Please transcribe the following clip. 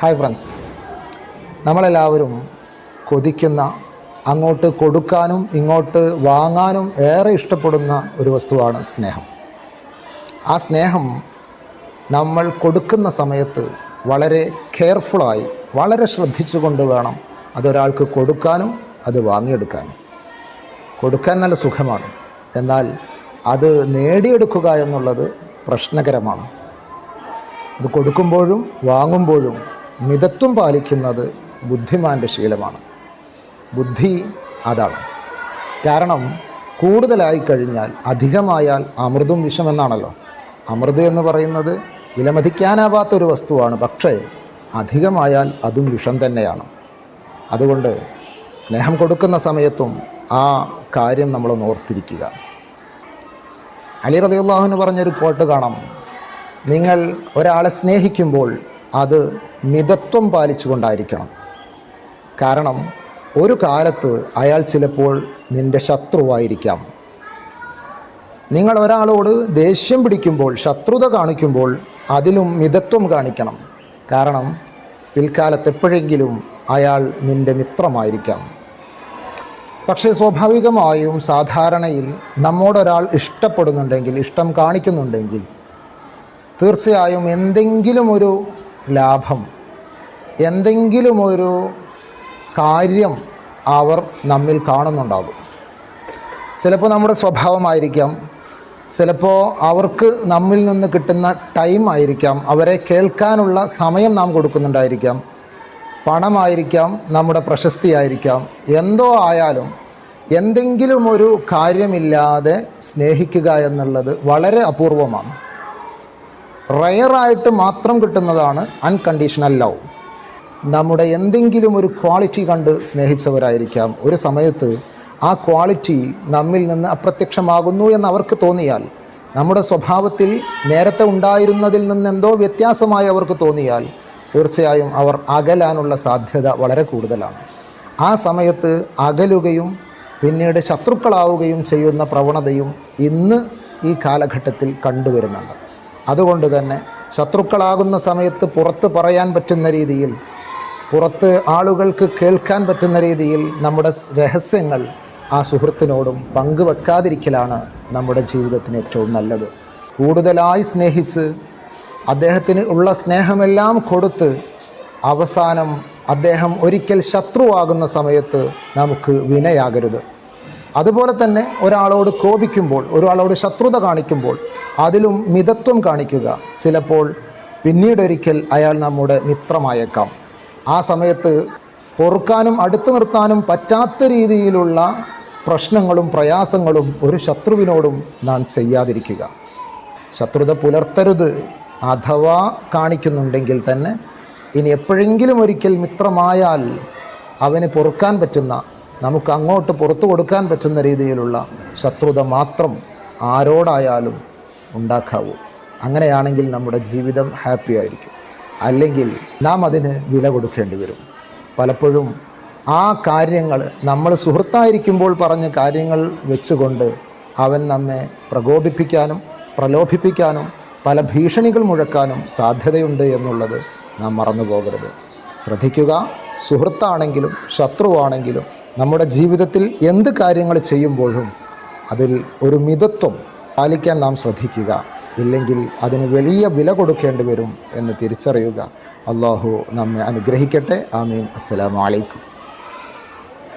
Hi friends നമ്മളെല്ലാവരും കൊതിക്കുന്ന അങ്ങോട്ട് കൊടുക്കാനും ഇങ്ങോട്ട് വാങ്ങാനും ഏറെ ഇഷ്ടപ്പെടുന്ന ഒരു വസ്തുവാണ് സ്നേഹം. ആ സ്നേഹം നമ്മൾ കൊടുക്കുന്ന സമയത്ത് വളരെ കെയർഫുള്ളായി വളരെ ശ്രദ്ധിച്ചുകൊണ്ട് വേണം അതൊരാൾക്ക് കൊടുക്കാനും അത് വാങ്ങിയെടുക്കാനും. കൊടുക്കാൻ നല്ല സുഖമാണ്. എന്നാൽ അത് നേടിയെടുക്കുക എന്നുള്ളത് പ്രശ്നകരമാണ്. അത് കൊടുക്കുമ്പോഴും വാങ്ങുമ്പോഴും മിതത്വം പാലിക്കുന്നത് ബുദ്ധിമാന്റെ ശീലമാണ്. ബുദ്ധി അതാണ്. കാരണം കൂടുതലായി കഴിഞ്ഞാൽ അധികമായാൽ അമൃതും വിഷമെന്നാണല്ലോ. അമൃത് എന്ന് പറയുന്നത് വിലമതിക്കാനാവാത്ത ഒരു വസ്തുവാണ് പക്ഷേ അധികമായാൽ അതും വിഷം തന്നെയാണ്. അതുകൊണ്ട് സ്നേഹം കൊടുക്കുന്ന സമയത്തും ആ കാര്യം നമ്മൾ ഓർത്തിരിക്കുക. അലി റബിയുള്ളാഹുവിന് പറഞ്ഞൊരു കോട്ട് കാണാം. നിങ്ങൾ ഒരാളെ സ്നേഹിക്കുമ്പോൾ അത് മിതത്വം പാലിച്ചുകൊണ്ടായിരിക്കണം. കാരണം ഒരു കാലത്ത് അയാൾ ചിലപ്പോൾ നിന്റെ ശത്രുവായിരിക്കാം. നിങ്ങൾ ഒരാളോട് ദേഷ്യം പിടിക്കുമ്പോൾ ശത്രുത കാണിക്കുമ്പോൾ അതിലും മിതത്വം കാണിക്കണം. കാരണം പിൽക്കാലത്ത് എപ്പോഴെങ്കിലും അയാൾ നിന്റെ മിത്രമായിരിക്കാം. പക്ഷേ സ്വാഭാവികമായും സാധാരണയിൽ നമ്മോടൊരാൾ ഇഷ്ടപ്പെടുന്നുണ്ടെങ്കിൽ ഇഷ്ടം കാണിക്കുന്നുണ്ടെങ്കിൽ തീർച്ചയായും എന്തെങ്കിലും ഒരു ലാഭം. എന്തെങ്കിലുമൊരു കാര്യം അവർ നമ്മിൽ കാണുന്നുണ്ടാകും. ചിലപ്പോൾ നമ്മുടെ സ്വഭാവമായിരിക്കാം. ചിലപ്പോൾ അവർക്ക് നമ്മിൽ നിന്ന് കിട്ടുന്ന ടൈം ആയിരിക്കാം. അവരെ കേൾക്കാനുള്ള സമയം നാം കൊടുക്കുന്നുണ്ടായിരിക്കാം. പണമായിരിക്കാം നമ്മുടെ പ്രശസ്തിയായിരിക്കാം. എന്തോ ആയാലും എന്തെങ്കിലും ഒരു കാര്യമില്ലാതെ സ്നേഹിക്കുക എന്നുള്ളത് വളരെ അപൂർവമാണ്. റയറായിട്ട് മാത്രം കിട്ടുന്നതാണ് അൺകണ്ടീഷണൽ ലവ് നമ്മുടെ എന്തെങ്കിലും ഒരു ക്വാളിറ്റി കണ്ട് സ്നേഹിച്ചവരായിരിക്കാം. ഒരു സമയത്ത് ആ ക്വാളിറ്റി നമ്മിൽ നിന്ന് അപ്രത്യക്ഷമാകുന്നു എന്ന് അവർക്ക് തോന്നിയാൽ നമ്മുടെ സ്വഭാവത്തിൽ നേരത്തെ ഉണ്ടായിരുന്നതിൽ നിന്ന് എന്തോ വ്യത്യാസമായി അവർക്ക് തോന്നിയാൽ തീർച്ചയായും അവർ അകലാനുള്ള സാധ്യത വളരെ കൂടുതലാണ്. ആ സമയത്ത് അകലുകയും പിന്നീട് ശത്രുക്കളാവുകയും ചെയ്യുന്ന പ്രവണതയും ഇന്ന് ഈ കാലഘട്ടത്തിൽ കണ്ടുവരുന്നുണ്ട്. അതുകൊണ്ട് തന്നെ ശത്രുക്കളാകുന്ന സമയത്ത് പുറത്ത് പറയാൻ പറ്റുന്ന രീതിയിൽ പുറത്ത് ആളുകൾക്ക് കേൾക്കാൻ പറ്റുന്ന രീതിയിൽ നമ്മുടെ രഹസ്യങ്ങൾ ആ സുഹൃത്തിനോടും പങ്കുവെക്കാതിരിക്കലാണ് നമ്മുടെ ജീവിതത്തിന് ഏറ്റവും നല്ലത്. കൂടുതലായി സ്നേഹിച്ച് അദ്ദേഹത്തിന് ഉള്ള സ്നേഹമെല്ലാം കൊടുത്ത് അവസാനം അദ്ദേഹം ഒരിക്കൽ ശത്രുവാകുന്ന സമയത്ത് നമുക്ക് വിനയാകരുത്. അതുപോലെ തന്നെ ഒരാളോട് കോപിക്കുമ്പോൾ ഒരാളോട് ശത്രുത കാണിക്കുമ്പോൾ അതിലും മിതത്വം കാണിക്കുക. ചിലപ്പോൾ പിന്നീടൊരിക്കൽ അയാൾ നമ്മുടെ മിത്രമായേക്കാം. ആ സമയത്ത് പൊറുക്കാനും അടുത്തു നിർത്താനും പറ്റാത്ത രീതിയിലുള്ള പ്രശ്നങ്ങളും പ്രയാസങ്ങളും ഒരു ശത്രുവിനോടും നാം ചെയ്യാതിരിക്കുക. ശത്രുത പുലർത്തരുത് അഥവാ കാണിക്കുന്നുണ്ടെങ്കിൽ തന്നെ ഇനി എപ്പോഴെങ്കിലും ഒരിക്കൽ മിത്രമായാൽ അവന് പൊറുക്കാൻ പറ്റുന്ന നമുക്ക് അങ്ങോട്ട് പുറത്തു കൊടുക്കാൻ പറ്റുന്ന രീതിയിലുള്ള ശത്രുത മാത്രം ആരോടായാലും ഉണ്ടാക്കാവൂ. അങ്ങനെയാണെങ്കിൽ നമ്മുടെ ജീവിതം ഹാപ്പി ആയിരിക്കും. അല്ലെങ്കിൽ നാം അതിന് വില കൊടുക്കേണ്ടി വരും. പലപ്പോഴും ആ കാര്യങ്ങൾ നമ്മൾ സുഹൃത്തായിരിക്കുമ്പോൾ പറഞ്ഞ കാര്യങ്ങൾ വെച്ചുകൊണ്ട് അവൻ നമ്മെ പ്രകോപിപ്പിക്കാനും പ്രലോഭിപ്പിക്കാനും പല ഭീഷണികൾ മുഴക്കാനും സാധ്യതയുണ്ട് എന്നുള്ളത് നാം മറന്നു പോകരുത്. ശ്രദ്ധിക്കുക സുഹൃത്താണെങ്കിലും ശത്രുവാണെങ്കിലും നമ്മുടെ ജീവിതത്തിൽ എന്ത് കാര്യങ്ങൾ ചെയ്യുമ്പോഴും അതിൽ ഒരു മിതത്വം പാലിക്കാൻ നാം ശ്രദ്ധിക്കുക. ഇല്ലെങ്കിൽ അതിന് വലിയ വില കൊടുക്കേണ്ടി വരും എന്ന് തിരിച്ചറിയുക. അള്ളാഹു നമ്മെ അനുഗ്രഹിക്കട്ടെ. ആമീൻ. അസ്സലാമു അലൈക്കും.